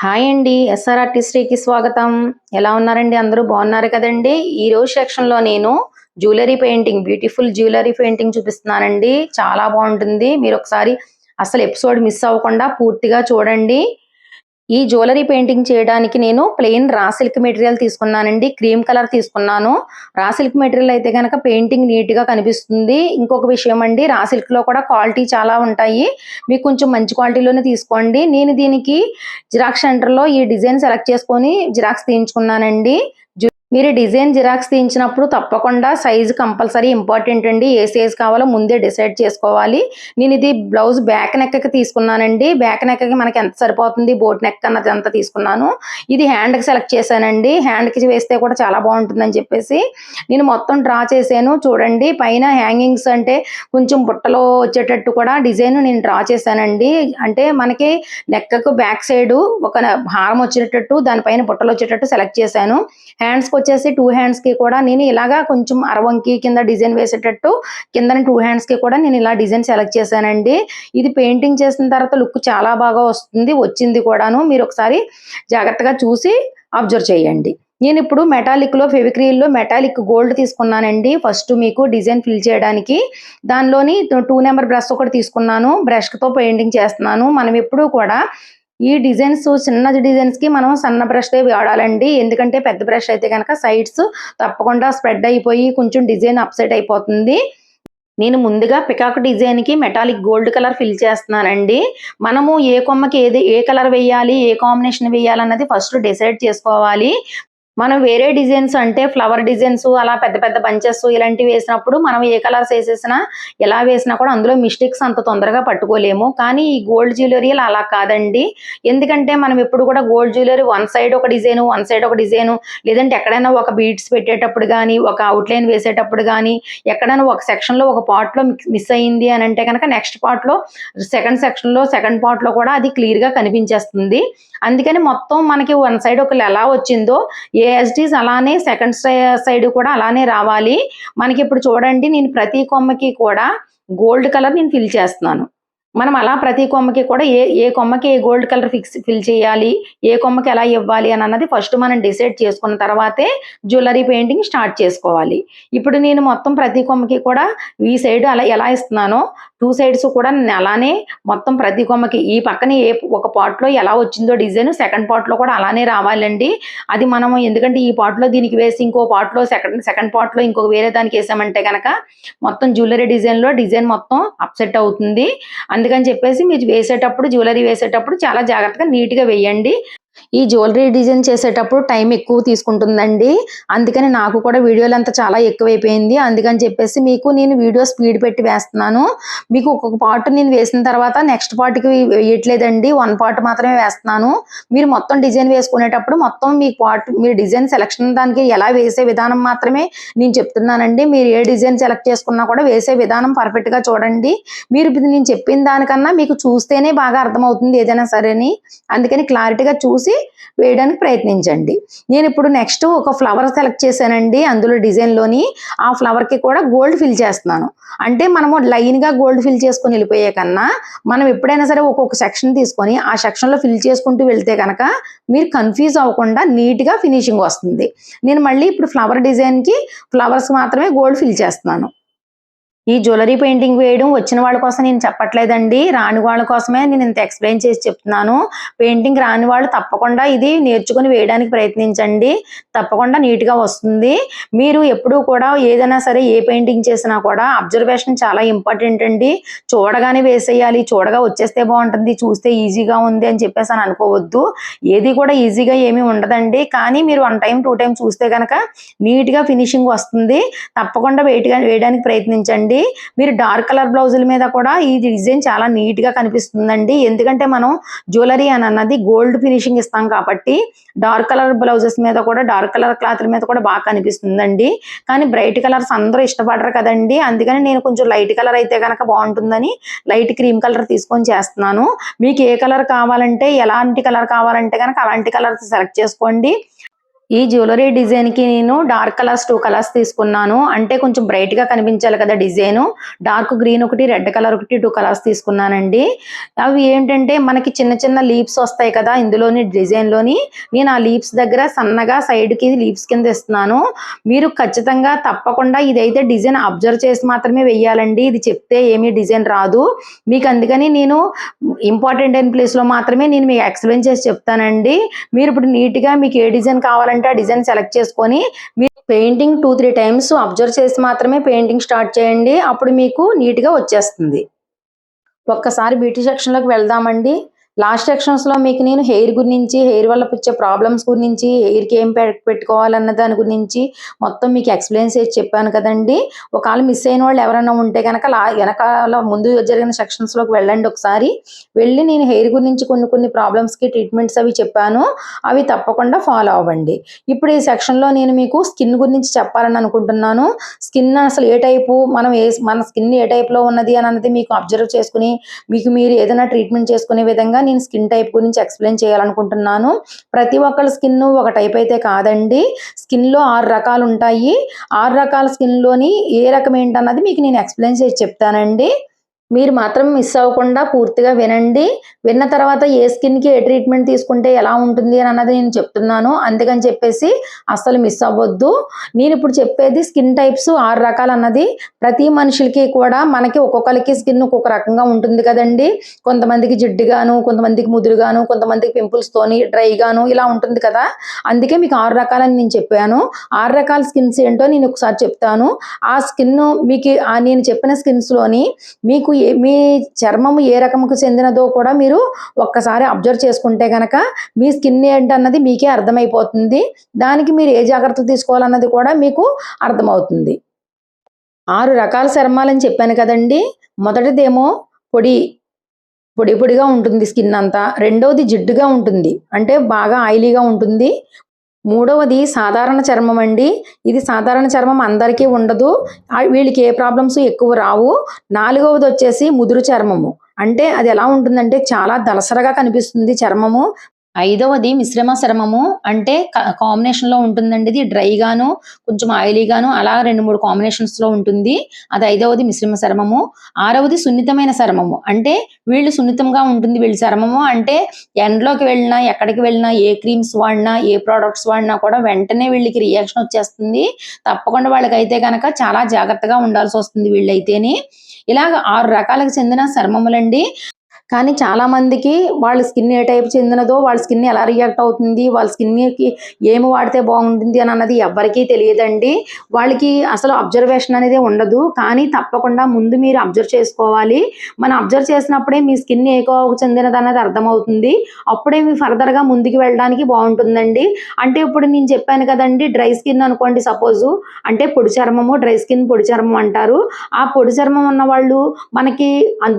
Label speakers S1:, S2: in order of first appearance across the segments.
S1: Hi అండి ఎస్ఆర్ఆర్టిస్ట్రీకి స్వాగతం. ఎలా ఉన్నారండి అందరూ? బాగున్నారు కదండి? ఈ రోజు సెక్షన్లో నేను jewellery painting beautiful jewellery painting చూపిస్తున్నానండి. చాలా బాగుంటుంది. మీరు ఒకసారి అసలు ఎపిసోడ్ మిస్ అవ్వకుండా పూర్తిగా చూడండి. ఈ జ్యువెలరీ పెయింటింగ్ చేయడానికి నేను ప్లెయిన్ రా సిల్క్ మెటీరియల్ తీసుకున్నానండి. క్రీమ్ కలర్ తీసుకున్నాను. రా సిల్క్ మెటీరియల్ అయితే కనుక పెయింటింగ్ నీట్గా కనిపిస్తుంది. ఇంకొక విషయం అండి రా సిల్క్లో కూడా క్వాలిటీ చాలా ఉంటాయి. మీకు కొంచెం మంచి క్వాలిటీలోనే తీసుకోండి. నేను దీనికి జిరాక్స్ సెంటర్లో ఈ డిజైన్ సెలెక్ట్ చేసుకొని జిరాక్స్ తీయించుకున్నానండి. మీరు డిజైన్ జిరాక్స్ తీయించినప్పుడు తప్పకుండా సైజ్ కంపల్సరీ ఇంపార్టెంట్ అండి. ఏ సైజ్ కావాలో ముందే డిసైడ్ చేసుకోవాలి. నేను ఇది బ్లౌజ్ బ్యాక్ నెక్కకి తీసుకున్నానండి. బ్యాక్ నెక్కకి మనకి ఎంత సరిపోతుంది? బోట్ నెక్ అన్నది అంత తీసుకున్నాను. ఇది హ్యాండ్కి సెలెక్ట్ చేశానండి. హ్యాండ్కి వేస్తే కూడా చాలా బాగుంటుందని చెప్పేసి నేను మొత్తం డ్రా చేశాను. చూడండి పైన హ్యాంగింగ్స్ అంటే కొంచెం బుట్టలో వచ్చేటట్టు కూడా డిజైన్ నేను డ్రా చేశానండి. అంటే మనకి నెక్కకు బ్యాక్ సైడ్ ఒక హారం వచ్చేటట్టు దానిపైన బుట్టలు వచ్చేటట్టు సెలెక్ట్ చేశాను. హ్యాండ్స్ వచ్చేసి టూ హ్యాండ్స్కి కూడా నేను ఇలాగా కొంచెం అరవంకి కింద డిజైన్ వేసేటట్టు కింద టూ హ్యాండ్స్కి కూడా నేను ఇలా డిజైన్ సెలెక్ట్ చేశానండి. ఇది పెయింటింగ్ చేసిన తర్వాత లుక్ చాలా బాగా వస్తుంది వచ్చింది కూడాను. మీరు ఒకసారి జాగ్రత్తగా చూసి అబ్జర్వ్ చేయండి. నేను ఇప్పుడు మెటాలిక్లో ఫెవిక్రియల్లో ఫెవిక్రిల్లో మెటాలిక్ గోల్డ్ తీసుకున్నానండి. ఫస్ట్ మీకు డిజైన్ ఫిల్ చేయడానికి. దానిలోని టూ నెంబర్ బ్రష్ ఒకటి తీసుకున్నాను. బ్రష్తో పెయింటింగ్ చేస్తున్నాను. మనం ఎప్పుడూ కూడా ఈ డిజైన్స్ చిన్న డిజైన్స్కి మనం సన్న బ్రష్ వాడాలండి. ఎందుకంటే పెద్ద బ్రష్ అయితే కనుక సైడ్స్ తప్పకుండా స్ప్రెడ్ అయిపోయి కొంచెం డిజైన్ అప్సెట్ అయిపోతుంది. నేను ముందుగా పికాక్ డిజైన్కి మెటాలిక్ గోల్డ్ కలర్ ఫిల్ చేస్తున్నానండి. మనము ఏ కొమ్మకి ఏది ఏ కలర్ వేయాలి ఏ కాంబినేషన్ వేయాలి అన్నది ఫస్ట్ డిసైడ్ చేసుకోవాలి. మనం వేరే డిజైన్స్ అంటే ఫ్లవర్ డిజైన్స్ అలా పెద్ద పెద్ద బంచెస్ ఇలాంటివి వేసినప్పుడు మనం ఏ కలర్స్ వేసేసినా ఎలా వేసినా కూడా అందులో మిస్టేక్స్ అంత తొందరగా పట్టుకోలేము. కానీ ఈ గోల్డ్ జ్యువెలరీ అలా కాదండి. ఎందుకంటే మనం ఎప్పుడు కూడా గోల్డ్ జ్యువెలరీ వన్ సైడ్ ఒక డిజైన్ వన్ సైడ్ ఒక డిజైన్ లేదంటే ఎక్కడైనా ఒక బీడ్స్ పెట్టేటప్పుడు కానీ ఒక అవుట్లైన్ వేసేటప్పుడు కానీ ఎక్కడైనా ఒక సెక్షన్లో ఒక పార్ట్లో మిస్ అయ్యింది అని అంటే కనుక నెక్స్ట్ పార్ట్లో సెకండ్ సెక్షన్లో సెకండ్ పార్ట్లో కూడా అది క్లియర్గా కనిపించేస్తుంది. అందుకని మొత్తం మనకి వన్ సైడ్ ఒక ఎలా వచ్చిందో ఏఎస్డీస్ అలానే సెకండ్ సైడ్ కూడా అలానే రావాలి. మనకి ఇప్పుడు చూడండి నేను ప్రతి కొమ్మకి కూడా గోల్డ్ కలర్ నేను ఫిల్ చేస్తున్నాను. మనం అలా ప్రతి కొమ్మకి కూడా ఏ ఏ కొమ్మకి ఏ గోల్డ్ కలర్ ఫిక్స్ ఫిల్ చేయాలి ఏ కొమ్మకి ఎలా ఇవ్వాలి అని అన్నది ఫస్ట్ మనం డిసైడ్ చేసుకున్న తర్వాతే జ్యువెలరీ పెయింటింగ్ స్టార్ట్ చేసుకోవాలి. ఇప్పుడు నేను మొత్తం ప్రతి కొమ్మకి కూడా ఈ సైడ్ అలా ఎలా ఇస్తున్నానో టూ సైడ్స్ కూడా నేను అలానే మొత్తం ప్రతి కొమ్మకి ఈ పక్కన ఏ ఒక పాట్లో లో ఎలా వచ్చిందో డిజైన్ సెకండ్ పార్ట్లో కూడా అలానే రావాలండి. అది మనం ఎందుకంటే ఈ పాట్లో లో దీనికి వేసి ఇంకో పాట్లో సెకండ్ సెకండ్ పార్ట్లో ఇంకొక వేరే దానికి వేసామంటే కనుక మొత్తం జ్యువెలరీ డిజైన్లో డిజైన్ మొత్తం అప్సెట్ అవుతుంది. అందుకని చెప్పేసి మీరు వేసేటప్పుడు జ్యువెలరీ వేసేటప్పుడు చాలా జాగ్రత్తగా నీట్గా వేయండి. ఈ జ్యువెలరీ డిజైన్ చేసేటప్పుడు టైం ఎక్కువ తీసుకుంటుందండి. అందుకని నాకు కూడా వీడియోలు అంతా చాలా ఎక్కువైపోయింది. అందుకని చెప్పేసి మీకు నేను వీడియో స్పీడ్ పెట్టి వేస్తున్నాను. మీకు ఒక్కొక్క పార్ట్ నేను వేసిన తర్వాత నెక్స్ట్ పార్ట్కి వేయట్లేదండి. వన్ పార్ట్ మాత్రమే వేస్తున్నాను. మీరు మొత్తం డిజైన్ వేసుకునేటప్పుడు మొత్తం మీ పార్ట్ మీరు డిజైన్ సెలెక్షన్ దానికి ఎలా వేసే విధానం మాత్రమే నేను చెప్తున్నానండి. మీరు ఏ డిజైన్ సెలెక్ట్ చేసుకున్నా కూడా వేసే విధానం పర్ఫెక్ట్గా చూడండి. మీరు ఇప్పుడు నేను చెప్పిన దానికన్నా మీకు చూస్తేనే బాగా అర్థమవుతుంది ఏదైనా సరేని. అందుకని క్లారిటీగా చూసి వేయడానికి ప్రయత్నించండి. నేను ఇప్పుడు నెక్స్ట్ ఒక ఫ్లవర్ సెలెక్ట్ చేశానండి. అందులో డిజైన్లోని ఆ ఫ్లవర్కి కూడా గోల్డ్ ఫిల్ చేస్తున్నాను. అంటే మనము లైన్గా గోల్డ్ ఫిల్ చేసుకొని వెళ్ళిపోయే కన్నా మనం ఎప్పుడైనా సరే ఒక్కొక్క సెక్షన్ తీసుకొని ఆ సెక్షన్లో ఫిల్ చేసుకుంటూ వెళ్తే కనుక మీరు కన్ఫ్యూజ్ అవ్వకుండా నీట్గా ఫినిషింగ్ వస్తుంది. నేను మళ్ళీ ఇప్పుడు ఫ్లవర్ డిజైన్కి ఫ్లవర్స్ మాత్రమే గోల్డ్ ఫిల్ చేస్తున్నాను. ఈ జ్యువెలరీ పెయింటింగ్ వేయడం వచ్చిన వాళ్ళ కోసం నేను చెప్పట్లేదండి. రాని వాళ్ళ కోసమే నేను ఇంత ఎక్స్ప్లెయిన్ చేసి చెప్తున్నాను. పెయింటింగ్ రాని వాళ్ళు తప్పకుండా ఇది నేర్చుకుని వేయడానికి ప్రయత్నించండి. తప్పకుండా నీట్గా వస్తుంది. మీరు ఎప్పుడూ కూడా ఏదైనా సరే ఏ పెయింటింగ్ చేసినా కూడా అబ్జర్వేషన్ చాలా ఇంపార్టెంట్ అండి. చూడగానే వేసేయాలి. చూడగా వచ్చేస్తే బాగుంటుంది. చూస్తే ఈజీగా ఉంది అని చెప్పేసి అని అనుకోవద్దు. ఏది కూడా ఈజీగా ఏమీ ఉండదండి. కానీ మీరు వన్ టైం టూ టైం చూస్తే కనుక నీట్గా ఫినిషింగ్ వస్తుంది. తప్పకుండా వెయిట్ వేయడానికి ప్రయత్నించండి. మీరు డార్క్ కలర్ బ్లౌజుల మీద కూడా ఈ డిజైన్ చాలా నీట్గా కనిపిస్తుందండి. ఎందుకంటే మనం జ్యువెలరీ అని అన్నది గోల్డ్ ఫినిషింగ్ ఇస్తాం కాబట్టి డార్క్ కలర్ బ్లౌజెస్ మీద కూడా డార్క్ కలర్ క్లాత్ల మీద కూడా బాగా కనిపిస్తుందండి. కానీ బ్రైట్ కలర్స్ అందరూ ఇష్టపడరు కదండి. అందుకని నేను కొంచెం లైట్ కలర్ అయితే కనుక బాగుంటుందని లైట్ క్రీమ్ కలర్ తీసుకొని చేస్తున్నాను. మీకు ఏ కలర్ కావాలంటే ఎలాంటి కలర్ కావాలంటే కనుక అలాంటి కలర్ సెలెక్ట్ చేసుకోండి. ఈ జ్యువెలరీ డిజైన్కి నేను డార్క్ కలర్స్ టూ కలర్స్ తీసుకున్నాను. అంటే కొంచెం బ్రైట్గా కనిపించాలి కదా డిజైన్. డార్క్ గ్రీన్ ఒకటి రెడ్ కలర్ ఒకటి టూ కలర్స్ తీసుకున్నానండి. అవి ఏంటంటే మనకి చిన్న చిన్న లీవ్స్ వస్తాయి కదా ఇందులోని డిజైన్లోని. నేను ఆ లీవ్స్ దగ్గర సన్నగా సైడ్కి లీవ్స్ కింద ఇస్తున్నాను. మీరు ఖచ్చితంగా తప్పకుండా ఇదైతే డిజైన్ అబ్జర్వ్ చేసి మాత్రమే వెయ్యాలండి ఇది చెప్తే ఏమీ డిజైన్ రాదు. మీకు అందుకని నేను ఇంపార్టెంట్ అయిన ప్లేస్లో మాత్రమే నేను మీకు ఎక్స్ప్లెయిన్ చేసి చెప్తానండి. మీరు ఇప్పుడు నీట్గా మీకు ఏ డిజైన్ కావాలంటే ఆ డిజైన్ సెలెక్ట్ చేసుకొని మీరు painting two three times observe చేసి మాత్రమే పెయింటింగ్ స్టార్ట్ చేయండి. అప్పుడు మీకు నీట్గా వచ్చేస్తుంది. ఒక్కసారి బ్యూటీ సెక్షన్లోకి వెళ్దామండి. లాస్ట్ సెక్షన్స్లో మీకు నేను హెయిర్ గురించి హెయిర్ వల్ల వచ్చే ప్రాబ్లమ్స్ గురించి హెయిర్కి ఏం పెట్టుకోవాలన్న దాని గురించి మొత్తం మీకు ఎక్స్ప్లెయిన్ చేసి చెప్పాను కదండి. ఒకవేళ మిస్ అయిన వాళ్ళు ఎవరైనా ఉంటే కనుక లా వెనకాల ముందు జరిగిన సెక్షన్స్లోకి వెళ్ళండి ఒకసారి. వెళ్ళి నేను హెయిర్ గురించి కొన్ని కొన్ని ప్రాబ్లమ్స్కి ట్రీట్మెంట్స్ అవి చెప్పాను. అవి తప్పకుండా ఫాలో అవ్వండి. ఇప్పుడు ఈ సెక్షన్లో నేను మీకు స్కిన్ గురించి చెప్పాలని అనుకుంటున్నాను. స్కిన్ అసలు ఏ టైపు మనం ఏ మన స్కిన్ ఏ టైప్లో ఉన్నది అని అన్నది మీకు అబ్జర్వ్ చేసుకుని మీకు మీరు ఏదైనా ట్రీట్మెంట్ చేసుకునే విధంగా నేను స్కిన్ టైప్ గురించి ఎక్స్ప్లెయిన్ చేయాలనుకుంటున్నాను. ప్రతి ఒక్కళ్ళ స్కిన్ ఒక టైప్ అయితే కాదండి. స్కిన్లో ఆరు రకాలు ఉంటాయి ఆరు రకాల స్కిన్లోని ఏ రకం ఏంటన్నది మీకు నేను ఎక్స్ప్లెయిన్ చేసి చెప్తానండి. మీరు మాత్రం మిస్ అవ్వకుండా పూర్తిగా వినండి. విన్న తర్వాత ఏ స్కిన్కి ఏ ట్రీట్మెంట్ తీసుకుంటే ఎలా ఉంటుంది అని అన్నది నేను చెప్తున్నాను. అందుకని చెప్పేసి అస్సలు మిస్ అవ్వద్దు. నేను ఇప్పుడు చెప్పేది స్కిన్ టైప్స్ ఆరు రకాలు అన్నది. ప్రతి మనుషులకి కూడా మనకి ఒక్కొక్కరికి స్కిన్ ఒక్కొక్క రకంగా ఉంటుంది కదండి. కొంతమందికి జిడ్డుగాను కొంతమందికి ముదురుగాను కొంతమందికి పింపుల్స్ తోని డ్రై ఇలా ఉంటుంది కదా. అందుకే మీకు ఆరు రకాలని నేను చెప్పాను. ఆరు రకాల స్కిన్స్ ఏంటో నేను ఒకసారి చెప్తాను. ఆ స్కిన్ మీకు నేను చెప్పిన స్కిన్స్లోని మీకు ఏ మీ చర్మము ఏ రకముకు చెందినదో కూడా మీరు ఒక్కసారి అబ్జర్వ్ చేసుకుంటే కనుక మీ స్కిన్ ఏంటన్నది మీకే అర్థమైపోతుంది. దానికి మీరు ఏ జాగ్రత్తలు తీసుకోవాలన్నది కూడా మీకు అర్థమవుతుంది. ఆరు రకాల చర్మాలని చెప్పాను కదండి. మొదటిదేమో పొడి పొడి పొడిగా ఉంటుంది స్కిన్ అంతా. రెండవది జిడ్డుగా ఉంటుంది. అంటే బాగా ఆయిలీగా ఉంటుంది. మూడవది సాధారణ చర్మం అండి ఇది సాధారణ చర్మం అందరికీ ఉండదు. వీళ్ళకి ఏ ప్రాబ్లమ్స్ ఎక్కువ రావు. నాలుగవది వచ్చేసి ముదురు చర్మము. అంటే అది ఎలా ఉంటుందంటే చాలా దలసరగా కనిపిస్తుంది చర్మము. ఐదవది మిశ్రమ శ్రమము అంటే కాంబినేషన్లో ఉంటుందండి ఇది. డ్రై గాను కొంచెం ఆయిలీ గాను అలా రెండు మూడు కాంబినేషన్స్లో ఉంటుంది. అది ఐదవది మిశ్రమ చర్మము. ఆరవది సున్నితమైన చర్మము. అంటే వీళ్ళు సున్నితంగా ఉంటుంది వీళ్ళ చర్మము. అంటే ఎండలోకి వెళ్ళినా ఎక్కడికి వెళ్ళినా ఏ క్రీమ్స్ వాడినా ఏ ప్రోడక్ట్స్ వాడినా కూడా వెంటనే వీళ్ళకి రియాక్షన్ వచ్చేస్తుంది. తప్పకుండా వాళ్ళకైతే కనుక చాలా జాగ్రత్తగా ఉండాల్సి వస్తుంది వీళ్ళైతేనే. ఇలాగ ఆరు రకాలకు చెందిన చర్మములండి. కానీ చాలా మందికి వాళ్ళ స్కిన్ ఏ టైప్ చెందినదో వాళ్ళ స్కిన్ ఎలా రియాక్ట్ అవుతుంది వాళ్ళ స్కిన్కి ఏమి వాడితే బాగుంటుంది అని అన్నది ఎవరికీ తెలియదండి. వాళ్ళకి అసలు అబ్జర్వేషన్ అనేది ఉండదు. కానీ తప్పకుండా ముందు మీరు అబ్జర్వ్ చేసుకోవాలి. మనం అబ్జర్వ్ చేసినప్పుడే మీ స్కిన్ ఏ కోవకు చెందినది అన్నది అర్థమవుతుంది. అప్పుడే మీ ఫర్దర్గా ముందుకు వెళ్ళడానికి బాగుంటుందండి. అంటే ఇప్పుడు నేను చెప్పాను కదండి డ్రై స్కిన్ అనుకోండి సపోజు. అంటే పొడి చర్మము డ్రై స్కిన్ పొడి చర్మం అంటారు. ఆ పొడి చర్మం ఉన్న వాళ్ళు మనకి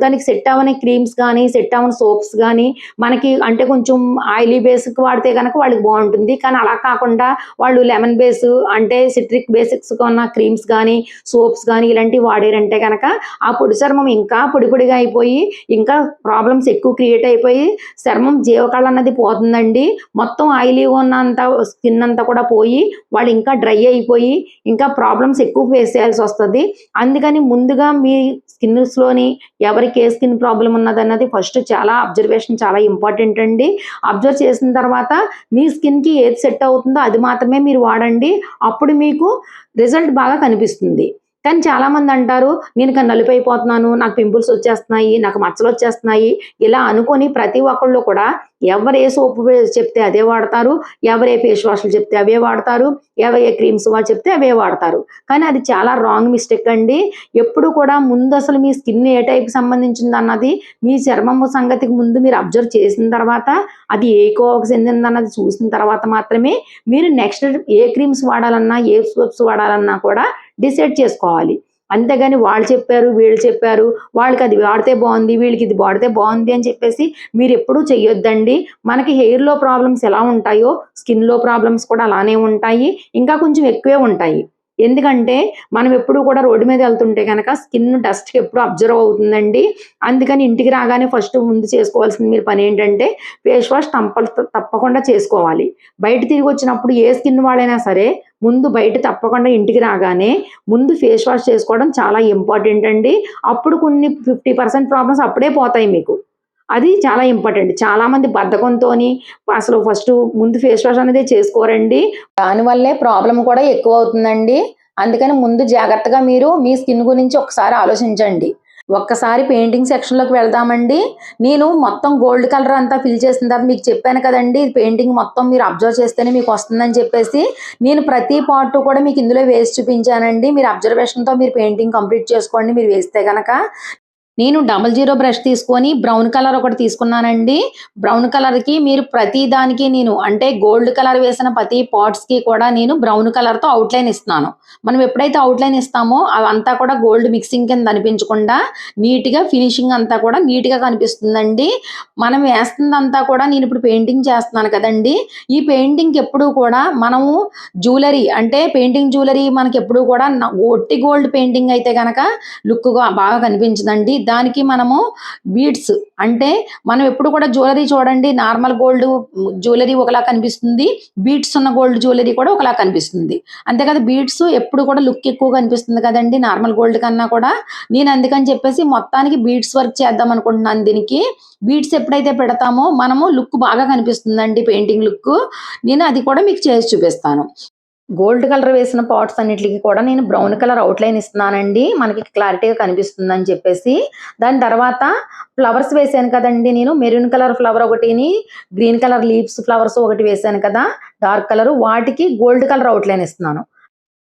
S1: దానికి సెట్ అవ్వని క్రీమ్స్ కానీ సెట్ అవ్వని సోప్స్ కానీ మనకి అంటే కొంచెం ఆయిలీ బేసిక్ వాడితే కనుక వాళ్ళకి బాగుంటుంది. కానీ అలా కాకుండా వాళ్ళు లెమన్ బేస్ అంటే సిట్రిక్ బేసిక్స్ ఉన్న క్రీమ్స్ కానీ సోప్స్ కానీ ఇలాంటివి వాడారంటే కనుక ఆ పొడి చర్మం ఇంకా పొడి పొడిగా అయిపోయి ఇంకా ప్రాబ్లమ్స్ ఎక్కువ క్రియేట్ అయిపోయి చర్మం జీవకళ అన్నది పోతుందండి. మొత్తం ఆయిలీ ఉన్నంత స్కిన్ అంతా కూడా పోయి వాళ్ళు ఇంకా డ్రై అయిపోయి ఇంకా ప్రాబ్లమ్స్ ఎక్కువ ఫేస్ చేయాల్సి వస్తుంది. అందుకని ముందుగా మీ స్కిన్స్లోని ఎవరికి ఏ స్కిన్ ప్రాబ్లం ఉన్నది అన్నది ఫస్ట్ చాలా అబ్జర్వేషన్ చాలా ఇంపార్టెంట్ అండి. అబ్జర్వ్ చేసిన తర్వాత మీ స్కిన్కి ఏది సెట్ అవుతుందో అది మాత్రమే మీరు వాడండి. అప్పుడు మీకు రిజల్ట్ బాగా కనిపిస్తుంది. కానీ చాలామంది అంటారు నేను నలుపు అయిపోతున్నాను నాకు పింపుల్స్ వచ్చేస్తున్నాయి నాకు మచ్చలు వచ్చేస్తున్నాయి. ఇలా అనుకొని ప్రతి ఒక్కళ్ళు కూడా ఎవరు ఏ సోప్ చెప్తే అదే వాడతారు ఎవరు ఏ ఫేస్ వాష్లు చెప్తే అవే వాడతారు ఎవరు ఏ క్రీమ్స్ వాళ్ళు చెప్తే అవే వాడతారు. కానీ అది చాలా రాంగ్ మిస్టేక్ అండి. ఎప్పుడు కూడా ముందు అసలు మీ స్కిన్ ఏ టైప్కి సంబంధించింది అన్నది మీ చర్మము సంగతికి ముందు మీరు అబ్జర్వ్ చేసిన తర్వాత అది ఏ కోవకు చెందింది అన్నది చూసిన తర్వాత మాత్రమే మీరు నెక్స్ట్ ఏ క్రీమ్స్ వాడాలన్నా ఏ సోప్స్ వాడాలన్నా కూడా డిసైడ్ చేసుకోవాలి. అంతేగాని వాళ్ళు చెప్పారు వీళ్ళు చెప్పారు వాళ్ళకి అది వాడితే బాగుంది వీళ్ళకి ఇది వాడితే బాగుంది అని చెప్పేసి మీరు ఎప్పుడూ చెయ్యొద్దండి. మనకి హెయిర్లో ప్రాబ్లమ్స్ ఎలా ఉంటాయో స్కిన్లో ప్రాబ్లమ్స్ కూడా అలానే ఉంటాయి. ఇంకా కొంచెం ఎక్కువే ఉంటాయి. ఎందుకంటే మనం ఎప్పుడు కూడా రోడ్డు మీద వెళ్తుంటే కనుక స్కిన్ డస్ట్ ఎప్పుడు అబ్జర్వ్ అవుతుందండి. అందుకని ఇంటికి రాగానే ఫస్ట్ ముందు చేసుకోవాల్సింది మీరు పని ఏంటంటే ఫేస్ వాష్ తప్ప తప్పకుండా చేసుకోవాలి. బయట తిరిగి వచ్చినప్పుడు ఏ స్కిన్ వాడైనా సరే ముందు బయట తప్పకుండా ఇంటికి రాగానే ముందు ఫేస్ వాష్ చేసుకోవడం చాలా ఇంపార్టెంట్ అండి. అప్పుడు కొన్ని ఫిఫ్టీ పర్సెంట్ ప్రాబ్లమ్స్ అప్పుడే పోతాయి మీకు. అది చాలా ఇంపార్టెంట్. చాలామంది బద్ధకంతో అసలు ఫస్ట్ ముందు ఫేస్ వాష్ అనేది చేసుకోరండి. దానివల్లే ప్రాబ్లం కూడా ఎక్కువ అవుతుందండి. అందుకని ముందు జాగ్రత్తగా మీరు మీ స్కిన్ గురించి ఒకసారి ఆలోచించండి. ఒక్కసారి పెయింటింగ్ సెక్షన్లోకి వెళ్దామండి. నేను మొత్తం గోల్డ్ కలర్ అంతా ఫిల్ చేసిన తర్వాత మీకు చెప్పాను కదండి పెయింటింగ్ మొత్తం మీరు అబ్జర్వ్ చేస్తేనే మీకు వస్తుందని చెప్పేసి నేను ప్రతి పార్ట్ కూడా మీకు ఇందులో వేసి చూపించానండి. మీరు అబ్జర్వేషన్తో మీరు పెయింటింగ్ కంప్లీట్ చేసుకోండి మీరు వేస్తే కనుక నేను డబల్ జీరో బ్రష్ తీసుకొని బ్రౌన్ కలర్ ఒకటి తీసుకున్నానండి. బ్రౌన్ కలర్కి మీరు ప్రతి దానికి నేను అంటే గోల్డ్ కలర్ వేసిన ప్రతి పాట్స్కి కూడా నేను బ్రౌన్ కలర్తో అవుట్లైన్ ఇస్తున్నాను. మనం ఎప్పుడైతే అవుట్లైన్ ఇస్తామో అవంతా కూడా గోల్డ్ మిక్సింగ్ కింద అనిపించకుండా నీట్గా ఫినిషింగ్ అంతా కూడా నీట్గా కనిపిస్తుందండి. మనం వేస్తుందంతా కూడా నేను ఇప్పుడు పెయింటింగ్ చేస్తున్నాను కదండి. ఈ పెయింటింగ్ ఎప్పుడు కూడా మనము జ్యువెలరీ అంటే పెయింటింగ్ జ్యువెలరీ మనకి ఎప్పుడు కూడా ఒట్టి గోల్డ్ పెయింటింగ్ అయితే కనుక లుక్గా బాగా కనిపించదండి. దానికి మనము బీడ్స్. అంటే మనం ఎప్పుడు కూడా జ్యువెలరీ చూడండి నార్మల్ గోల్డ్ జ్యువెలరీ ఒకలా కనిపిస్తుంది బీడ్స్ ఉన్న గోల్డ్ జ్యువెలరీ కూడా ఒకలా కనిపిస్తుంది. అంతే కదా బీడ్స్ ఎప్పుడు కూడా లుక్ ఎక్కువ కనిపిస్తుంది కదండి నార్మల్ గోల్డ్ కన్నా కూడా. నేను అందుకని చెప్పేసి మొత్తానికి బీడ్స్ వర్క్ చేద్దాం అనుకుంటున్నాను దీనికి. బీడ్స్ ఎప్పుడైతే పెడతామో మనము లుక్ బాగా కనిపిస్తుందండి పెయింటింగ్ లుక్. నేను అది కూడా మీకు చేసి చూపిస్తాను. గోల్డ్ కలర్ వేసిన పాట్స్ అన్నిటికి కూడా నేను బ్రౌన్ కలర్ అవుట్లైన్ ఇస్తున్నానండి. మనకి క్లారిటీగా కనిపిస్తుంది అని చెప్పేసి. దాని తర్వాత ఫ్లవర్స్ వేసాను కదండి నేను. మెరూన్ కలర్ ఫ్లవర్ ఒకటిని గ్రీన్ కలర్ లీవ్స్ ఫ్లవర్స్ ఒకటి వేసాను కదా. Dark colour. వాటికి గోల్డ్ కలర్ అవుట్లైన్ ఇస్తున్నాను.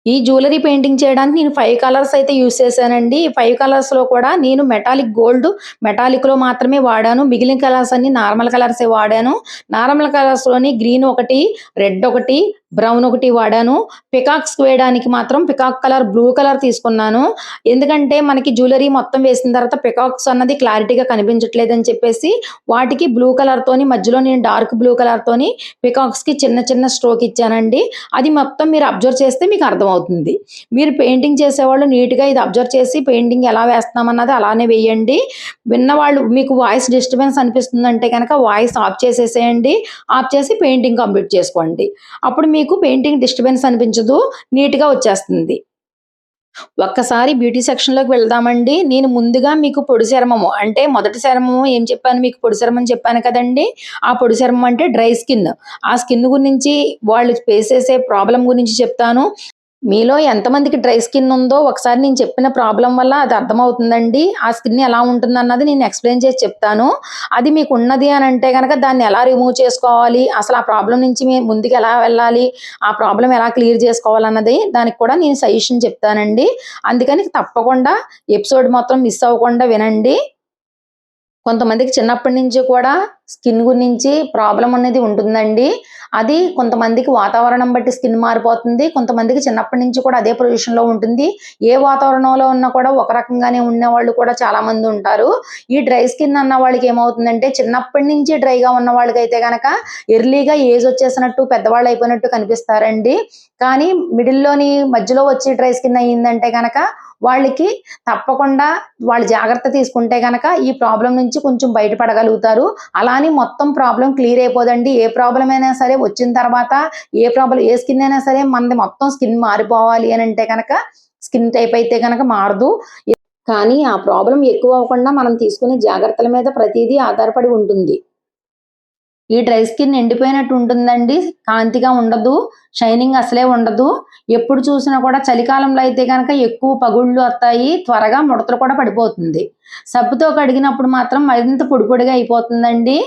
S1: ఈ జ్యువెలరీ పెయింటింగ్ చేయడానికి నేను ఫైవ్ కలర్స్ అయితే యూస్ చేశానండి. ఈ ఫైవ్ కలర్స్లో కూడా నేను మెటాలిక్ గోల్డ్ మెటాలిక్లో మాత్రమే వాడాను. మిగిలిన కలర్స్ అన్ని నార్మల్ కలర్స్ వాడాను. నార్మల్ కలర్స్లోని గ్రీన్ ఒకటి రెడ్ ఒకటి బ్రౌన్ ఒకటి వాడాను. పికాక్స్ వేయడానికి మాత్రం పికాక్ కలర్ బ్లూ కలర్ తీసుకున్నాను. ఎందుకంటే మనకి జ్యువెలరీ మొత్తం వేసిన తర్వాత పికాక్స్ అన్నది క్లారిటీగా కనిపించట్లేదని చెప్పేసి వాటికి బ్లూ కలర్ తోని మధ్యలో నేను డార్క్ బ్లూ కలర్ తోని పికాక్స్కి చిన్న చిన్న స్ట్రోక్ ఇచ్చానండి. అది మొత్తం మీరు అబ్జర్వ్ చేస్తే మీకు అర్థమవుతుంది. మీరు పెయింటింగ్ చేసేవాళ్ళు నీట్గా ఇది అబ్జర్వ్ చేసి పెయింటింగ్ ఎలా వేస్తామన్నది అలానే వేయండి. విన్నవాళ్ళు మీకు వాయిస్ డిస్టర్బెన్స్ అనిపిస్తుందంటే కనుక వాయిస్ ఆఫ్ చేసేసేయండి. ఆఫ్ చేసి పెయింటింగ్ కంప్లీట్ చేసుకోండి. అప్పుడు మీ మీకు పెయింటింగ్ డిస్టర్బెన్స్ అనిపించదు నీట్గా వచ్చేస్తుంది. ఒక్కసారి బ్యూటీ సెక్షన్లోకి వెళ్దామండి. నేను ముందుగా మీకు పొడి చర్మము అంటే మొదటి చర్మము ఏం చెప్పాను? మీకు పొడి చర్మం చెప్పాను కదండి. ఆ పొడి చర్మం అంటే డ్రై స్కిన్. ఆ స్కిన్ గురించి వాళ్ళు ఫేస్ చేసే ప్రాబ్లం గురించి చెప్తాను. మీలో ఎంతమందికి డ్రై స్కిన్ ఉందో ఒకసారి నేను చెప్పిన ప్రాబ్లం వల్ల అది అర్థమవుతుందండి. ఆ స్కిన్ ఎలా ఉంటుంది అన్నది నేను ఎక్స్ప్లెయిన్ చేసి చెప్తాను. అది మీకు ఉన్నది అని అంటే కనుక దాన్ని ఎలా రిమూవ్ చేసుకోవాలి? అసలు ఆ ప్రాబ్లం నుంచి మీ ముందుకు ఎలా వెళ్ళాలి? ఆ ప్రాబ్లం ఎలా క్లియర్ చేసుకోవాలన్నది దానికి కూడా నేను సజెషన్ చెప్తానండి. అందుకని తప్పకుండా ఎపిసోడ్ మొత్తం మిస్ అవ్వకుండా వినండి. కొంతమందికి చిన్నప్పటి నుంచి కూడా స్కిన్ గురించి ప్రాబ్లం అనేది ఉంటుందండి. అది కొంతమందికి వాతావరణం బట్టి స్కిన్ మారిపోతుంది. కొంతమందికి చిన్నప్పటి నుంచి కూడా అదే పొజిషన్లో ఉంటుంది. ఏ వాతావరణంలో ఉన్నా కూడా ఒక రకంగానే ఉన్న వాళ్ళు కూడా చాలా మంది ఉంటారు. ఈ డ్రై స్కిన్ అన్న వాళ్ళకి ఏమవుతుందంటే చిన్నప్పటి నుంచి డ్రైగా ఉన్న వాళ్ళకి అయితే కనుక ఎర్లీగా ఏజ్ వచ్చేసినట్టు పెద్దవాళ్ళు అయిపోయినట్టు కనిపిస్తారండి. కానీ మిడిల్లోని మధ్యలో వచ్చి డ్రై స్కిన్ అయ్యిందంటే కనుక వాళ్ళకి తప్పకుండా వాళ్ళు జాగ్రత్త తీసుకుంటే కనుక ఈ ప్రాబ్లం నుంచి కొంచెం బయటపడగలుగుతారు. అలానే మొత్తం ప్రాబ్లం క్లియర్ అయిపోదండి. ఏ ప్రాబ్లం అయినా సరే వచ్చిన తర్వాత ఏ ప్రాబ్లం ఏ స్కిన్ అయినా సరే మనది మొత్తం స్కిన్ మారిపోవాలి అని అంటే కనుక స్కిన్ టైప్ అయితే కనుక మారదు. కానీ ఆ ప్రాబ్లం ఎక్కువ అవ్వకుండా మనం తీసుకునే జాగ్రత్తల మీద ప్రతిదీ ఆధారపడి ఉంటుంది. ఈ డ్రై స్కిన్ ఎండిపోయినట్టు ఉంటుందండి. కాంతిగా ఉండదు. షైనింగ్ అసలే ఉండదు. ఎప్పుడు చూసినా కూడా చలికాలంలో అయితే కనుక ఎక్కువ పగుళ్ళు వస్తాయి. త్వరగా ముడతలు కూడా పడిపోతుంది. సబ్బుతో కడిగినప్పుడు మాత్రం మరింత పొడి పొడిగా అయిపోతుందండి.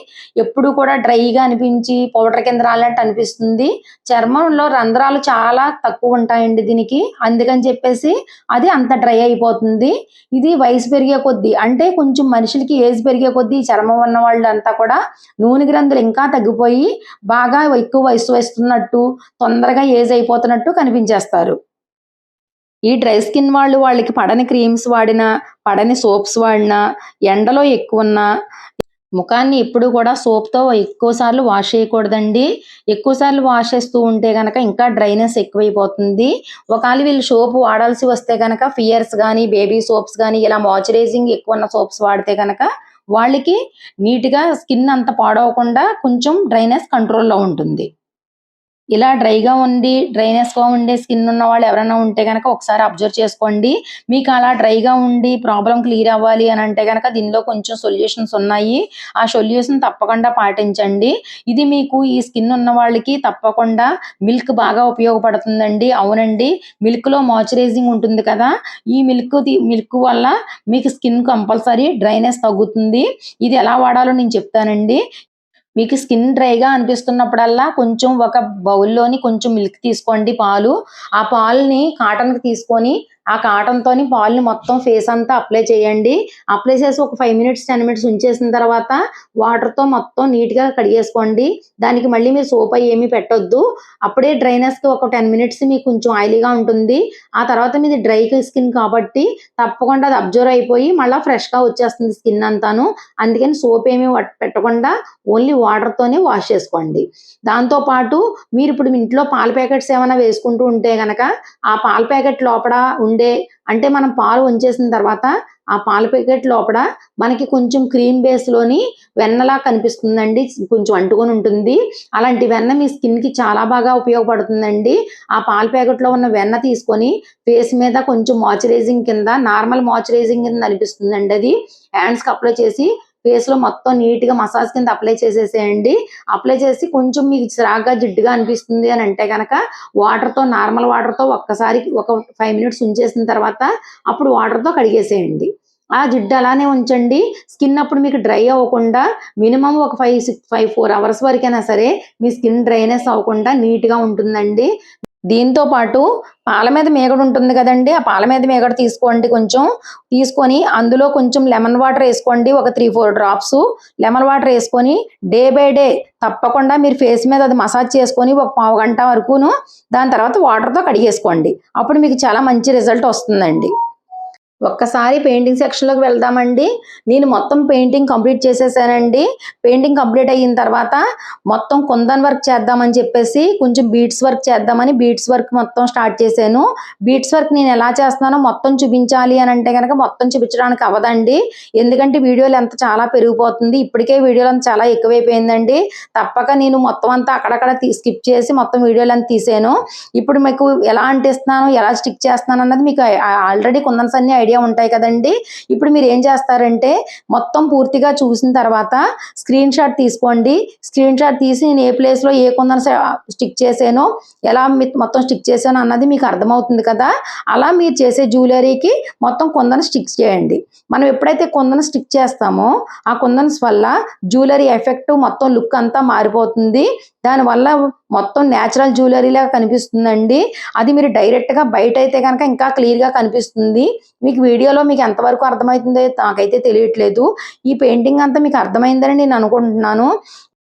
S1: ఎప్పుడు కూడా డ్రైగా అనిపించి పౌడర్ కింద రాలంటే అనిపిస్తుంది. చర్మంలో రంధ్రాలు చాలా తక్కువ ఉంటాయండి దీనికి. అందుకని చెప్పేసి అది అంత డ్రై అయిపోతుంది. ఇది వయసు పెరిగే కొద్దీ అంటే కొంచెం మనుషులకి ఏజ్ పెరిగే కొద్దీ చర్మం ఉన్న వాళ్ళంతా కూడా నూనె గ్రంథులు ఇంకా తగ్గిపోయి బాగా ఎక్కువ వయసు వస్తున్నట్టు తొందరగా ఏజ్ అయిపోతున్నట్టు కనిపించేస్తారు. ఈ డ్రై స్కిన్ వాళ్ళు వాళ్ళకి పడని క్రీమ్స్ వాడినా పడని సోప్స్ వాడినా ఎండలో ఎక్కువ ఉన్నా ముఖాన్ని ఎప్పుడు కూడా సోప్తో ఎక్కువ సార్లు వాష్ చేయకూడదండి. ఎక్కువ సార్లు వాష్ చేస్తూ ఉంటే కనుక ఇంకా డ్రైనెస్ ఎక్కువైపోతుంది. ఒకవేళ వీళ్ళు సోప్ వాడాల్సి వస్తే కనుక ఫియర్స్ కానీ బేబీ సోప్స్ కానీ ఇలా మాయిశ్చరైజింగ్ ఎక్కువ ఉన్న సోప్స్ వాడితే కనుక వాళ్ళకి నీట్గా స్కిన్ అంత పాడవకుండా కొంచెం డ్రైనెస్ కంట్రోల్లో ఉంటుంది. ఇలా డ్రైగా ఉండి డ్రైనెస్గా ఉండే స్కిన్ ఉన్న వాళ్ళు ఎవరైనా ఉంటే కనుక ఒకసారి అబ్జర్వ్ చేసుకోండి. మీకు అలా డ్రైగా ఉండి ప్రాబ్లం క్లియర్ అవ్వాలి అని అంటే కనుక దీనిలో కొంచెం సొల్యూషన్స్ ఉన్నాయి. ఆ సొల్యూషన్ తప్పకుండా పాటించండి. ఇది మీకు ఈ స్కిన్ ఉన్న వాళ్ళకి తప్పకుండా మిల్క్ బాగా ఉపయోగపడుతుందండి. అవునండి. మిల్క్లో మాయిశ్చరైజింగ్ ఉంటుంది కదా. ఈ మిల్క్ మిల్క్ వల్ల మీకు స్కిన్ కంపల్సరీ డ్రైనెస్ తగ్గుతుంది. ఇది ఎలా వాడాలో నేను చెప్తానండి. మీకు స్కిన్ డ్రైగా అనిపిస్తున్నప్పుడల్లా కొంచెం ఒక బౌల్లోని కొంచెం మిల్క్ తీసుకోండి పాలు. ఆ పాలని కాటన్కి తీసుకొని ఆ కాటన్ తోని పాలుని మొత్తం ఫేస్ అంతా అప్లై చేయండి. అప్లై చేసి ఒక ఫైవ్ మినిట్స్ టెన్ మినిట్స్ ఉంచేసిన తర్వాత వాటర్తో మొత్తం నీట్గా కడిగేసుకోండి దానికి మళ్ళీ మీరు సోప్ అయ్యి ఏమీ పెట్టొద్దు. అప్పుడే డ్రైనెస్కి ఒక టెన్ మినిట్స్ మీకు కొంచెం ఆయిలీగా ఉంటుంది. ఆ తర్వాత మీది డ్రై స్కిన్ కాబట్టి తప్పకుండా అది అబ్జర్వ్ అయిపోయి మళ్ళీ ఫ్రెష్గా వచ్చేస్తుంది స్కిన్ అంతాను. అందుకని సోప్ ఏమీ పెట్టకుండా ఓన్లీ వాటర్ తోనే వాష్ చేసుకోండి. దాంతో పాటు మీరు ఇప్పుడు మీ ఇంట్లో పాల ప్యాకెట్స్ ఏమైనా వేసుకుంటూ ఉంటే కనుక ఆ పాల ప్యాకెట్ లోపల ఉండే అంటే మనం పాలు ఉంచేసిన తర్వాత ఆ పాల ప్యాకెట్ లోపల మనకి కొంచెం క్రీమ్ బేస్లోని వెన్నలా కనిపిస్తుందండి. కొంచెం అంటుకొని ఉంటుంది. అలాంటి వెన్న మీ స్కిన్కి చాలా బాగా ఉపయోగపడుతుందండి. ఆ పాల ప్యాకెట్లో ఉన్న వెన్న తీసుకొని ఫేస్ మీద కొంచెం మాయిశ్చరైజింగ్ కింద నార్మల్ మాయిశ్చరైజింగ్ కింద అనిపిస్తుందండి అది. హ్యాండ్స్కి అప్లై చేసి ఫేస్లో మొత్తం నీట్గా మసాజ్ కింద అప్లై చేసేసేయండి. అప్లై చేసి కొంచెం మీకు చిరాగ్గా జిడ్డుగా అనిపిస్తుంది అని అంటే కనుక వాటర్తో నార్మల్ వాటర్తో ఒక్కసారి ఒక ఫైవ్ మినిట్స్ ఉంచేసిన తర్వాత అప్పుడు వాటర్తో కడిగేసేయండి. ఆ జిడ్డు అలానే ఉంచండి. స్కిన్ అప్పుడు మీకు డ్రై అవ్వకుండా మినిమం ఒక five six five four hours వరకైనా సరే మీ స్కిన్ డ్రైనెస్ అవ్వకుండా నీట్గా ఉంటుందండి. దీంతో పాటు పాల మీద మేగడ ఉంటుంది కదండి. ఆ పాల మీద మేగడ తీసుకోండి కొంచెం. తీసుకొని అందులో కొంచెం లెమన్ వాటర్ వేసుకోండి. ఒక three four drops lemon water వేసుకొని డే బై డే తప్పకుండా మీరు ఫేస్ మీద అది మసాజ్ చేసుకొని ఒక పావు గంట వరకును దాని తర్వాత వాటర్తో కడిగేసుకోండి. అప్పుడు మీకు చాలా మంచి రిజల్ట్ వస్తుందండి. ఒక్కసారి పెయింటింగ్ సెక్షన్లోకి వెళ్దామండి. నేను మొత్తం పెయింటింగ్ కంప్లీట్ చేసేసానండి. పెయింటింగ్ కంప్లీట్ అయిన తర్వాత మొత్తం కుందన్ వర్క్ చేద్దామని చెప్పేసి కొంచెం బీట్స్ వర్క్ చేద్దామని బీట్స్ వర్క్ మొత్తం స్టార్ట్ చేశాను. బీట్స్ వర్క్ నేను ఎలా చేస్తున్నానో మొత్తం చూపించాలి అని అంటే కనుక మొత్తం చూపించడానికి అవ్వదండి. ఎందుకంటే వీడియోలు ఎంత చాలా పెరిగిపోతుంది. ఇప్పటికే వీడియోలు అంత చాలా ఎక్కువైపోయిందండి. తప్పక నేను మొత్తం అంతా అక్కడక్కడ స్కిప్ చేసి మొత్తం వీడియోలు అంతా తీసాను. ఇప్పుడు మీకు ఎలా అంటిస్తున్నాను ఎలా స్టిక్ చేస్తున్నాను అన్నది మీకు ఆల్రెడీ కుందన్స్ అన్ని ఐడియా ఉంటాయి కదండి. ఇప్పుడు మీరు ఏం చేస్తారంటే మొత్తం పూర్తిగా చూసిన తర్వాత స్క్రీన్ షాట్ తీసుకోండి. స్క్రీన్ షాట్ తీసి నేను ఏ ప్లేస్లో ఏ కుందన స్టిక్ చేసానో ఎలా మొత్తం స్టిక్ చేశానో అన్నది మీకు అర్థమవుతుంది కదా. అలా మీరు చేసే జ్యువెలరీకి మొత్తం కుందన స్టిక్ చేయండి. మనం ఎప్పుడైతే కుందన స్టిక్ చేస్తామో ఆ కొందన్స్ వల్ల జ్యువెలరీ ఎఫెక్ట్ మొత్తం లుక్ అంతా మారిపోతుంది. దానివల్ల మొత్తం న్యాచురల్ జ్యువెలరీ లాగా కనిపిస్తుందండి. అది మీరు డైరెక్ట్గా బయట అయితే కనుక ఇంకా క్లియర్గా కనిపిస్తుంది. మీకు వీడియోలో మీకు ఎంతవరకు అర్థమవుతుందో నాకైతే తెలియట్లేదు. ఈ పెయింటింగ్ అంతా మీకు అర్థమైందని నేను అనుకుంటున్నాను.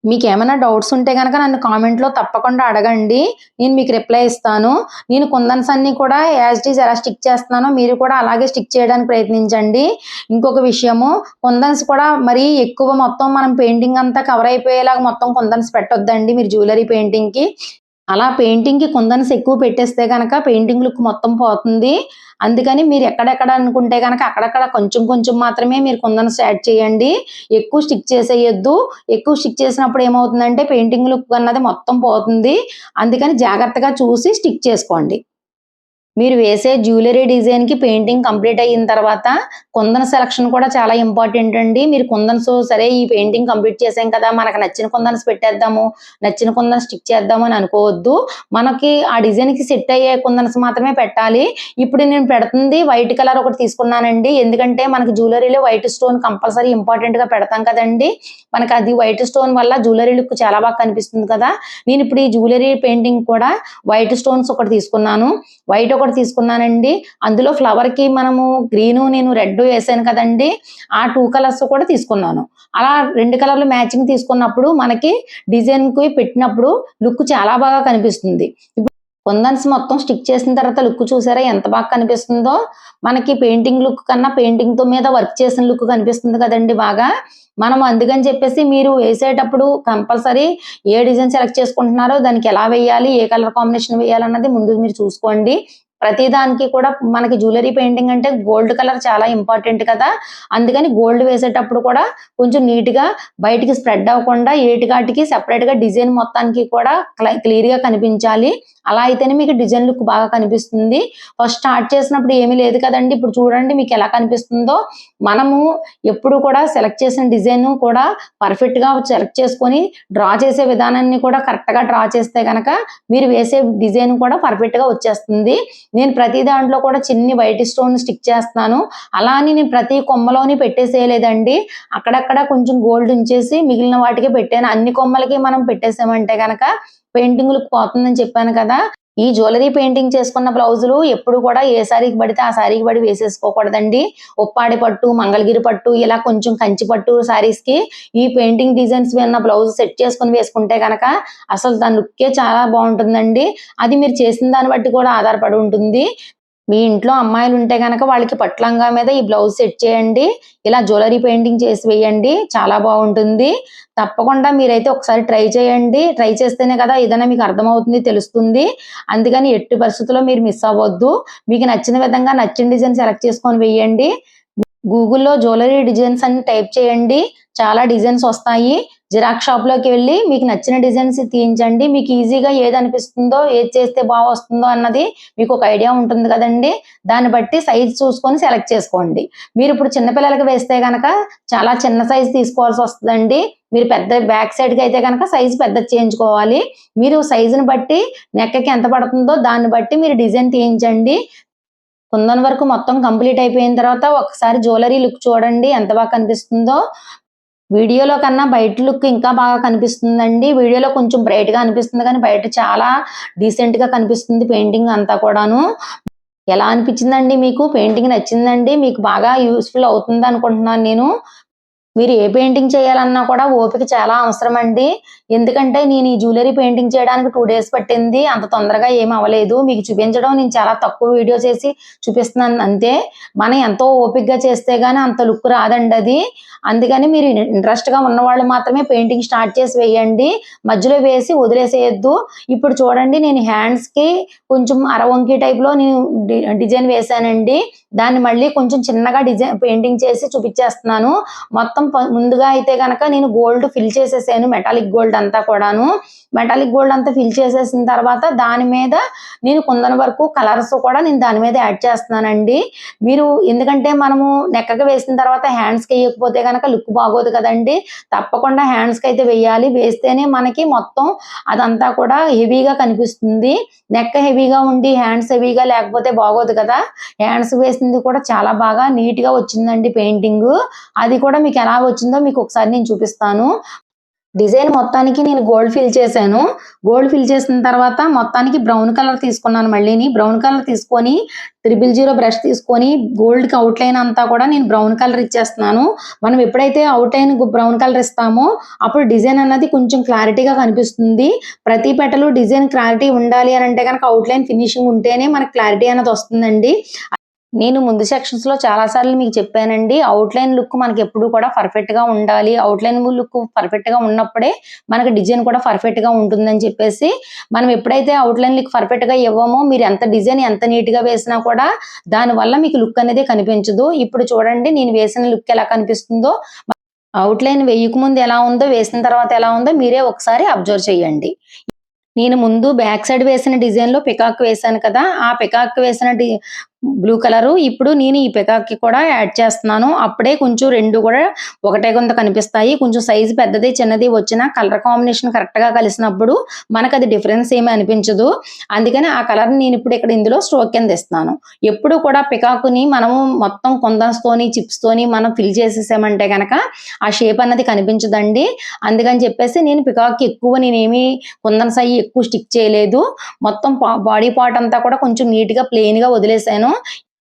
S1: మీకు ఏమైనా డౌట్స్ ఉంటే కనుక నన్ను కామెంట్లో లో తప్పకుండా అడగండి. నేను మీకు రిప్లై ఇస్తాను. నేను కుందన్స్ అన్ని కూడా యాజ్ ఇట్ ఈజ్ ఎలా స్టిక్ చేస్తున్నానో మీరు కూడా అలాగే స్టిక్ చేయడానికి ప్రయత్నించండి. ఇంకొక విషయము కుందన్స్ కూడా మరీ ఎక్కువ మొత్తం మనం పెయింటింగ్ అంతా కవర్ అయిపోయేలాగా మొత్తం కుందన్స్ పెట్టొద్దండి మీరు జ్యువెలరీ పెయింటింగ్కి. అలా పెయింటింగ్కి కుందన్స్ ఎక్కువ పెట్టేస్తే కనుక పెయింటింగ్ లుక్ మొత్తం పోతుంది. అందుకని మీరు ఎక్కడెక్కడ అనుకుంటే కనుక అక్కడక్కడ కొంచెం కొంచెం మాత్రమే మీరు కుందన్స్ యాడ్ చేయండి. ఎక్కువ స్టిక్ చేసేయొద్దు. ఎక్కువ స్టిక్ చేసినప్పుడు ఏమవుతుందంటే పెయింటింగ్ లుక్ అన్నది మొత్తం పోతుంది. అందుకని జాగ్రత్తగా చూసి స్టిక్ చేసుకోండి. మీరు వేసే జ్యువెలరీ డిజైన్కి పెయింటింగ్ కంప్లీట్ అయిన తర్వాత కుందన సెలక్షన్ కూడా చాలా ఇంపార్టెంట్ అండి. మీరు కుందన్స్ సరే ఈ పెయింటింగ్ కంప్లీట్ చేసాం కదా మనకు నచ్చిన కుందన్స్ పెట్టేద్దాము నచ్చిన కుందన్ స్టిక్ చేద్దాము అని అనుకోవద్దు. మనకి ఆ డిజైన్కి సెట్ అయ్యే కుందన్స్ మాత్రమే పెట్టాలి. ఇప్పుడు నేను పెడుతుంది వైట్ కలర్ ఒకటి తీసుకున్నానండి. ఎందుకంటే మనకి జ్యువెలరీలో వైట్ స్టోన్ కంపల్సరీ ఇంపార్టెంట్గా పెడతాం కదండి. మనకి అది వైట్ స్టోన్ వల్ల జ్యువెలరీ లుక్ చాలా బాగా కనిపిస్తుంది కదా. నేను ఇప్పుడు ఈ జ్యువెలరీ పెయింటింగ్ కూడా వైట్ స్టోన్స్ ఒకటి తీసుకున్నాను. వైట్ ఒకటి తీసుకున్నానండి. అందులో ఫ్లవర్కి మనము గ్రీన్ నేను రెడ్ వేసాను కదండి. ఆ టూ కలర్స్ కూడా తీసుకున్నాను. అలా రెండు కలర్లు మ్యాచింగ్ తీసుకున్నప్పుడు మనకి డిజైన్కి పెట్టినప్పుడు లుక్ చాలా బాగా కనిపిస్తుంది. కుందన్స్ మొత్తం స్టిక్ చేసిన తర్వాత లుక్ చూసారా ఎంత బాగా కనిపిస్తుందో? మనకి పెయింటింగ్ లుక్ కన్నా పెయింటింగ్తో మీద వర్క్ చేసిన లుక్ కనిపిస్తుంది కదండి బాగా. మనం అందుకని చెప్పేసి మీరు వేసేటప్పుడు కంపల్సరీ ఏ డిజైన్ సెలెక్ట్ చేసుకుంటున్నారో దానికి ఎలా వేయాలి ఏ కలర్ కాంబినేషన్ వేయాలన్నది ముందు మీరు చూసుకోండి. ప్రతి దానికి కూడా మనకి జ్యువెలరీ పెయింటింగ్ అంటే గోల్డ్ కలర్ చాలా ఇంపార్టెంట్ కదా. అందుకని గోల్డ్ వేసేటప్పుడు కూడా కొంచెం నీట్గా బయటికి స్ప్రెడ్ అవ్వకుండా ఏటికాటికి సెపరేట్గా డిజైన్ మొత్తానికి కూడా క్లియర్గా కనిపించాలి. అలా అయితేనే మీకు డిజైన్ లుక్ బాగా కనిపిస్తుంది. ఫస్ట్ స్టార్ట్ చేసినప్పుడు ఏమీ లేదు కదండి. ఇప్పుడు చూడండి మీకు ఎలా కనిపిస్తుందో. మనము ఎప్పుడు కూడా సెలెక్ట్ చేసిన డిజైన్ కూడా పర్ఫెక్ట్గా సెలెక్ట్ చేసుకొని డ్రా చేసే విధానాన్ని కూడా కరెక్ట్గా డ్రా చేస్తే కనుక మీరు వేసే డిజైన్ కూడా పర్ఫెక్ట్గా వచ్చేస్తుంది. నేను ప్రతి దాంట్లో కూడా చిన్ని వైట్ స్టోన్ స్టిక్ చేస్తున్నాను. అలా అని నేను ప్రతి కొమ్మలోని పెట్టేసేయలేదండి. అక్కడక్కడ కొంచెం గోల్డ్ ఉంచేసి మిగిలిన వాటికి పెట్టాను. అన్ని కొమ్మలకి మనం పెట్టేసామంటే గనక పెయింటింగ్ పోతుందని చెప్పాను కదా. ఈ జ్యువెలరీ పెయింటింగ్ చేసుకున్న బ్లౌజులు ఎప్పుడు కూడా ఏ శారీకి పడితే ఆ శారీకి పడి వేసేసుకోకూడదండి. ఉప్పాడి పట్టు మంగళగిరి పట్టు ఇలా కొంచెం కంచి పట్టు శారీస్కి ఈ పెయింటింగ్ డిజైన్స్ ఉన్న బ్లౌజ్ సెట్ చేసుకుని వేసుకుంటే కనుక అసలు దాని లుక్కే చాలా బాగుంటుందండి. అది మీరు చేసిన దాన్ని బట్టి కూడా ఆధారపడి ఉంటుంది. మీ ఇంట్లో అమ్మాయిలు ఉంటే కనుక వాళ్ళకి పట్లంగా మీద ఈ బ్లౌజ్ సెట్ చేయండి ఇలా జ్యువెలరీ పెయింటింగ్ చేసి వేయండి చాలా బాగుంటుంది. తప్పకుండా మీరైతే ఒకసారి ట్రై చేయండి. ట్రై చేస్తేనే కదా ఏదైనా మీకు అర్థమవుతుంది తెలుస్తుంది. అందుకని ఎట్టి పరిస్థితుల్లో మీరు మిస్ అవ్వద్దు. మీకు నచ్చిన విధంగా నచ్చిన డిజైన్ సెలెక్ట్ చేసుకొని వేయండి. గూగుల్లో జ్యువెలరీ డిజైన్స్ అని టైప్ చేయండి. చాలా డిజైన్స్ వస్తాయి. జిరాక్స్ షాప్లోకి వెళ్ళి మీకు నచ్చిన డిజైన్స్ తీయించండి. మీకు ఈజీగా ఏది అనిపిస్తుందో ఏది చేస్తే బాగా వస్తుందో అన్నది మీకు ఒక ఐడియా ఉంటుంది కదండి. దాన్ని బట్టి సైజ్ చూసుకొని సెలెక్ట్ చేసుకోండి. మీరు ఇప్పుడు చిన్నపిల్లలకి వేస్తే కనుక చాలా చిన్న సైజ్ తీసుకోవాల్సి వస్తుందండి. మీరు పెద్ద బ్యాక్ సైడ్కి అయితే కనుక సైజు పెద్ద చేయించుకోవాలి. మీరు సైజుని బట్టి నెక్కకి ఎంత పడుతుందో దాన్ని బట్టి మీరు డిజైన్ తీయించండి. కుందన్ వరకు మొత్తం కంప్లీట్ అయిపోయిన తర్వాత ఒకసారి జ్యువెలరీ లుక్ చూడండి. ఎంత బాగా కనిపిస్తుందో. వీడియోలో కన్నా బయట లుక్ ఇంకా బాగా కనిపిస్తుందండి. వీడియోలో కొంచెం బ్రైట్గా అనిపిస్తుంది కానీ బయట చాలా డీసెంట్గా కనిపిస్తుంది పెయింటింగ్ అంతా కూడాను. ఎలా అనిపించిందండి మీకు? పెయింటింగ్ నచ్చిందండి? మీకు బాగా యూస్ఫుల్ అవుతుంది అనుకుంటున్నాను నేను. మీరు ఏ పెయింటింగ్ చేయాలన్నా కూడా ఓపిక చాలా అవసరం అండి ఎందుకంటే నేను ఈ జ్యువెలరీ పెయింటింగ్ చేయడానికి టూ డేస్ పట్టింది. అంత తొందరగా ఏమి అవ్వలేదు. మీకు చూపించడం నేను చాలా తక్కువ వీడియో చేసి చూపిస్తున్నాను. అంతే. మనం ఎంతో ఓపికగా చేస్తే గానీ అంత లుక్ రాదండి అది. అందుకని మీరు ఇంట్రెస్ట్గా ఉన్నవాళ్ళు ఉన్న వాళ్ళు మాత్రమే పెయింటింగ్ స్టార్ట్ చేసి వేయండి. మధ్యలో వేసి వదిలేసేయద్దు. ఇప్పుడు చూడండి నేను హ్యాండ్స్కి కొంచెం అరవంకి టైప్లో నేను డిజైన్ వేసానండి దాన్ని మళ్ళీ కొంచెం చిన్నగా డిజైన్ పెయింటింగ్ చేసి చూపించేస్తున్నాను. మొత్తం మొత్తం ముందుగా అయితే గనక నేను గోల్డ్ ఫిల్ చేసేసాను మెటాలిక్ గోల్డ్ అంతా కూడాను. మెటాలిక్ గోల్డ్ అంతా ఫిల్ చేసేసిన తర్వాత దాని మీద నేను కుందన వరకు కలర్స్ కూడా నేను దాని మీద యాడ్ చేస్తున్నానండి. మీరు ఎందుకంటే మనము నెక్కకి వేసిన తర్వాత హ్యాండ్స్కి వేయకపోతే కనుక లుక్ బాగోదు కదండి. తప్పకుండా హ్యాండ్స్కి అయితే వేయాలి. వేస్తేనే మనకి మొత్తం అదంతా కూడా హెవీగా కనిపిస్తుంది. నెక్క హెవీగా ఉండి హ్యాండ్స్ హెవీగా లేకపోతే బాగోదు కదా. హ్యాండ్స్ వేసింది కూడా చాలా బాగా నీట్గా వచ్చిందండి పెయింటింగ్ అది కూడా మీకు ఎలా వచ్చిందో మీకు ఒకసారి నేను చూపిస్తాను. డిజైన్ మొత్తానికి నేను గోల్డ్ ఫిల్ చేశాను. గోల్డ్ ఫిల్ చేసిన తర్వాత మొత్తానికి బ్రౌన్ కలర్ తీసుకున్నాను మళ్ళీని. బ్రౌన్ కలర్ తీసుకొని త్రిబుల్ జీరో బ్రష్ తీసుకొని గోల్డ్కి అవుట్ లైన్ అంతా కూడా నేను బ్రౌన్ కలర్ ఇచ్చేస్తున్నాను. మనం ఎప్పుడైతే అవుట్ లైన్ బ్రౌన్ కలర్ ఇస్తామో అప్పుడు డిజైన్ అన్నది కొంచెం క్లారిటీగా కనిపిస్తుంది. ప్రతి పెట్టలో డిజైన్ క్లారిటీ ఉండాలి అని అంటే కనుక అవుట్ లైన్ ఫినిషింగ్ ఉంటేనే మనకి క్లారిటీ అన్నది వస్తుందండి. నేను ముందు సెక్షన్స్లో చాలా సార్లు మీకు చెప్పానండి. అవుట్లైన్ లుక్ మనకి ఎప్పుడు కూడా పర్ఫెక్ట్గా ఉండాలి. అవుట్లైన్ లుక్ పర్ఫెక్ట్గా ఉన్నప్పుడే మనకి డిజైన్ కూడా పర్ఫెక్ట్గా ఉంటుందని చెప్పేసి మనం ఎప్పుడైతే అవుట్లైన్ లుక్ పర్ఫెక్ట్గా ఇవ్వమో మీరు ఎంత డిజైన్ ఎంత నీట్గా వేసినా కూడా దాని వల్ల మీకు లుక్ అనేది కనిపించదు. ఇప్పుడు చూడండి నేను వేసిన లుక్ ఎలా కనిపిస్తుందో. అవుట్లైన్ వేయక ముందు ఎలా ఉందో వేసిన తర్వాత ఎలా ఉందో మీరే ఒకసారి అబ్జర్వ్ చేయండి. నేను ముందు బ్యాక్ సైడ్ వేసిన డిజైన్లో పికాక్ వేసాను కదా ఆ పికాక్ వేసిన డి బ్లూ కలరు. ఇప్పుడు నేను ఈ పికాక్కి కూడా యాడ్ చేస్తున్నాను. అప్పుడే కొంచెం రెండు కూడా ఒకటే కొంత కనిపిస్తాయి. కొంచెం సైజు పెద్దది చిన్నది వచ్చిన కలర్ కాంబినేషన్ కరెక్ట్గా కలిసినప్పుడు మనకు అది డిఫరెన్స్ ఏమీ అనిపించదు. అందుకని ఆ కలర్ నేను ఇప్పుడు ఇక్కడ ఇందులో స్ట్రోక్ కింద ఇస్తున్నాను. ఎప్పుడు కూడా పికాకుని మనము మొత్తం కొందన్స్ చిప్స్తోని చిప్స్ తోని మనం ఫిల్ చేసేసామంటే కనుక ఆ షేప్ అన్నది కనిపించదండి. అందుకని చెప్పేసి నేను పికాక్ ఎక్కువ నేనేమి కుందన్స్ అయ్యి ఎక్కువ స్టిక్ చేయలేదు. మొత్తం బాడీ పార్ట్ అంతా కూడా కొంచెం నీట్గా వదిలేసాను. గా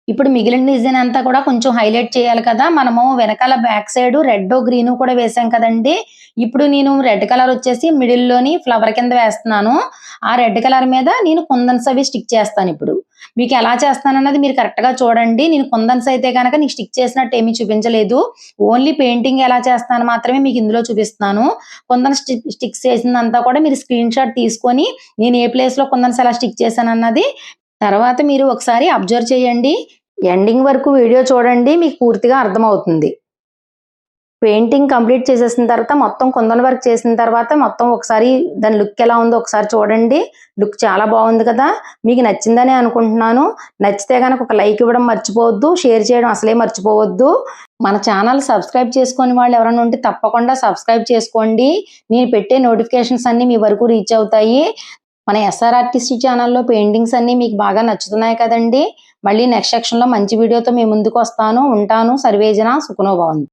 S1: ఇప్పుడు మిగిలిన డిజైన్ అంతా కూడా కొంచెం హైలైట్ చేయాలి కదా. మనము వెనకాల బ్యాక్ సైడ్ రెడ్ గ్రీన్ కూడా వేసాం కదండి. ఇప్పుడు నేను రెడ్ కలర్ వచ్చేసి మిడిల్లోని ఫ్లవర్ కింద వేస్తున్నాను. ఆ రెడ్ కలర్ మీద నేను కుందన్స్ అవి స్టిక్ చేస్తాను ఇప్పుడు. మీకు ఎలా చేస్తాను అన్నది మీరు కరెక్ట్గా చూడండి. నేను కుందన్స్ అయితే కనుక నీకు స్టిక్ చేసినట్టు ఏమీ చూపించలేదు. ఓన్లీ పెయింటింగ్ ఎలా చేస్తాను మాత్రమే మీకు ఇందులో చూపిస్తున్నాను. కుందన్ స్టిక్ చేసిందంతా కూడా మీరు స్క్రీన్ షాట్ తీసుకొని నేను ఏ ప్లేస్లో కుందన్స్ ఎలా స్టిక్ చేశాను అన్నది తర్వాత మీరు ఒకసారి అబ్జర్వ్ చేయండి. ఎండింగ్ వరకు వీడియో చూడండి మీకు పూర్తిగా అర్థమవుతుంది. పెయింటింగ్ కంప్లీట్ చేసేసిన తర్వాత మొత్తం కుందన్ వర్క్ చేసిన తర్వాత మొత్తం ఒకసారి దాని లుక్ ఎలా ఉందో ఒకసారి చూడండి. లుక్ చాలా బాగుంది కదా. మీకు నచ్చిందని అనుకుంటున్నాను. నచ్చితే కనుక ఒక లైక్ ఇవ్వడం మర్చిపోవద్దు షేర్ చేయడం అసలే మర్చిపోవద్దు. మన ఛానల్ సబ్స్క్రైబ్ చేసుకొని వాళ్ళు ఎవరైనా ఉంటే తప్పకుండా సబ్స్క్రైబ్ చేసుకోండి. నేను పెట్టే నోటిఫికేషన్స్ అన్ని మీ వరకు రీచ్ అవుతాయి. మన ఎస్ఆర్ ఆర్టిస్ట్ ఛానల్లో పెయింటింగ్స్ అన్ని మీకు బాగా నచ్చుతున్నాయి కదండి. మళ్ళీ నెక్స్ట్ సెక్షన్లో మంచి వీడియోతో మీ ముందుకు వస్తాను. ఉంటాను. సర్వేజన సుఖనోభవంతు.